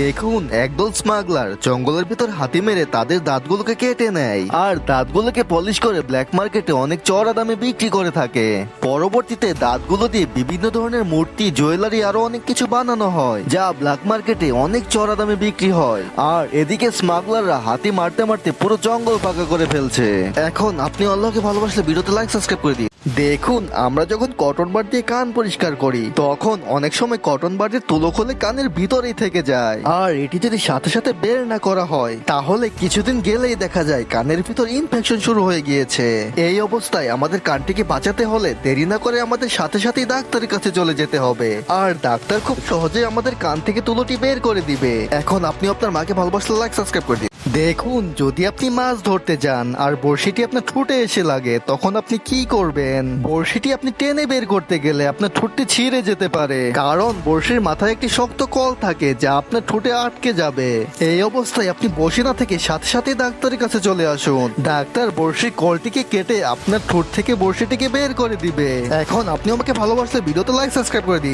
দেখুন, একদল স্মাগলার জঙ্গলের ভিতর হাতি মেরে তাদের দাঁতগুলোকে কেটে নেয়। আর দাঁতগুলোকে পলিশ করে ব্ল্যাক মার্কেটে অনেক চড়া দামে বিক্রি করে থাকে। পরবর্তীতে দাঁতগুলো দিয়ে বিভিন্ন ধরনের মূর্তি জুয়েলারি আরও অনেক কিছু বানানো হয়, যা ব্ল্যাক মার্কেটে অনেক চড়া দামে বিক্রি হয়। আর এদিকে স্মাগলাররা হাতি মারতে মারতে পুরো জঙ্গল পাকা করে ফেলছে। এখন আপনি আল্লাহকে ভালোবাসলে, ভিডিওতে লাইক সাবস্ক্রাইব করে দিন। দেখুন, আমরা যখন কটন বার দিয়ে কান পরিষ্কার করি, তখন অনেক সময় কটন বারের তুলো খুলে কানের ভিতরেই থেকে যায়। আর এটি যদি সাথে সাথে বের না করা হয়, তাহলে কিছুদিন গেলেই দেখা যায় কানের ভিতর ইনফেকশন শুরু হয়ে গিয়েছে। এই অবস্থায় আমাদের কানটিকে বাঁচাতে হলে দেরি না করে আমাদের সাথে সাথেই ডাক্তারের কাছে চলে যেতে হবে। আর ডাক্তার খুব সহজে আমাদের কান থেকে তুলোটি বের করে দিবে। এখন আপনি আপনার মাকে ভালোবাসলে লাইক সাবস্ক্রাইব করে দিন। দেখুন, যদি আপনি মাছ ধরতে যান আর বড়শিটি আপনার ঠোঁটে এসে লাগে, তখন আপনি কি করবেন? বড়শিটি আপনি টেনে বের করতে গেলে আপনার ঠোঁটটি ছিঁড়ে যেতে পারে। কারণ বড়শির মাথায় একটি শক্ত কল থাকে যা আপনার ঠোঁটে আটকে যাবে। এই অবস্থায় আপনি বসে না থেকে সাথে সাথে ডাক্তারের কাছে চলে আসুন। ডাক্তার বড়শির কলটিকে কেটে আপনার ঠোঁট থেকে বড়শিটিকে বের করে দিবে। এখন আপনি আমাকে ভালোবাসলে ভিডিওতে লাইক সাবস্ক্রাইব করে দিন।